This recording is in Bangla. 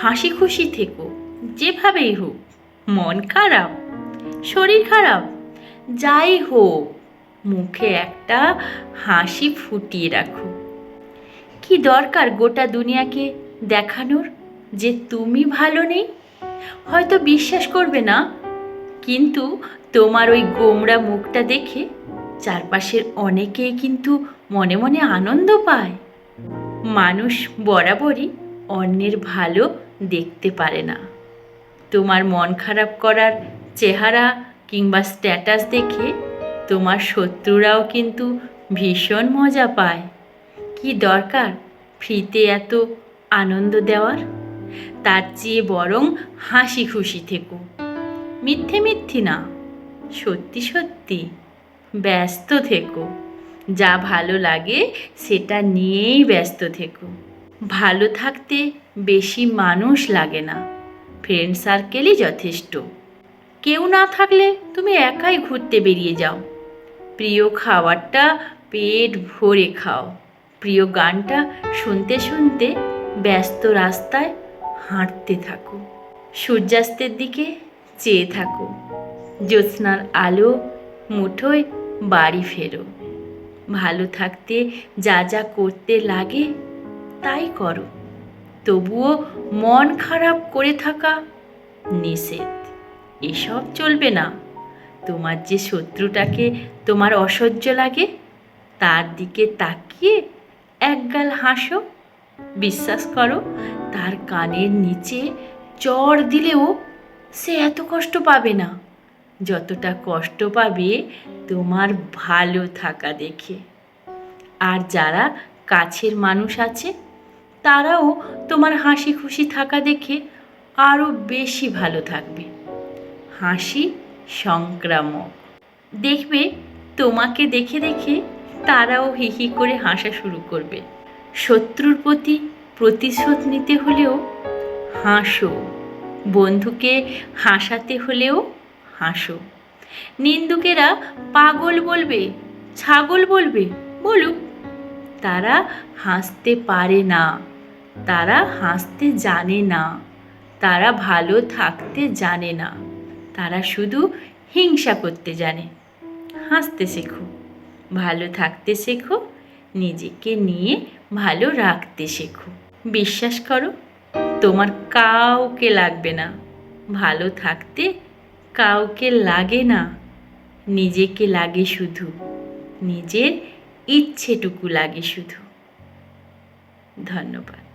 হাসি খুশি থেকো, যেভাবেই হোক, মন খারাপ, শরীর খারাপ, যাই হোক, মুখে একটা হাসি ফুটিয়ে রাখো। কি দরকার গোটা দুনিয়াকে দেখানোর যে তুমি ভালো নেই? হয়তো বিশ্বাস করবে না, কিন্তু তোমার ওই গোমড়া মুখটা দেখে চারপাশের অনেকেই কিন্তু মনে মনে আনন্দ পায়। মানুষ বরাবরই অন্যের ভালো দেখতে পারে না। তোমার মন খারাপ করার চেহারা কিংবা স্ট্যাটাস দেখে তোমার শত্রুরাও কিন্তু ভীষণ মজা পায়। কি দরকার ফ্রিতে এত আনন্দ দেওয়ার? তার চেয়ে বরং হাসি খুশি থেকো। মিথ্যে মিথ্যি না, সত্যি সত্যি ব্যস্ত থেকো। যা ভালো লাগে সেটা নিয়েই ব্যস্ত থেকো। ভালো থাকতে বেশি মানুষ লাগে না। ফ্রেন্ড সার্কেলই যথেষ্ট। কেউ না থাকলে তুমি একাই ঘুরতে বেরিয়ে যাও। প্রিয় খাবারটা পেট ভরে খাও। প্রিয় গানটা শুনতে শুনতে ব্যস্ত রাস্তায় হাঁটতে থাকো। সূর্যাস্তের দিকে চেয়ে থাকো। জ্যোৎস্নার আলো মুঠোয় বাড়ি ফেরো। ভালো থাকতে যা যা করতে লাগে তাই করো। তবুও মন খারাপ করে থাকা নিষেধ। এসব চলবে না। তোমার যে শত্রুটাকে তোমার অসহ্য লাগে, তার দিকে তাকিয়ে একগাল হাসো। বিশ্বাস করো, তার কানের নিচে চড় দিলেও সে এত কষ্ট পাবে না। যতটা কষ্ট পাবে তোমার ভালো থাকা দেখে। আর যারা কাছের মানুষ আছে তারাও তোমার হাসি খুশি থাকা দেখে আরও বেশি ভালো থাকবে। হাসি সংক্রামক দেখবে, তোমাকে দেখে দেখে তারাও হিহি করে হাসা শুরু করবে। শত্রুর প্রতি প্রতিশোধ নিতে হলেও হাসো। বন্ধুকে হাসাতে হলেও হাসো। নিন্দুকেরা পাগল বলবে, ছাগল বলবে, বলুক। তারা হাসতে পারে না। তারা হাসতে জানে না। তারা ভালো থাকতে জানে না। তারা শুধু হিংসা করতে জানে। হাসতে শেখো। ভালো থাকতে শেখো। নিজেকে নিয়ে ভালো রাখতে শেখো। বিশ্বাস করো, তোমার কাউকে লাগবে না। ভালো থাকতে কাউকে লাগে না। নিজেকে লাগে শুধু। নিজের ইচ্ছেটুকু লাগে শুধু। ধন্যবাদ।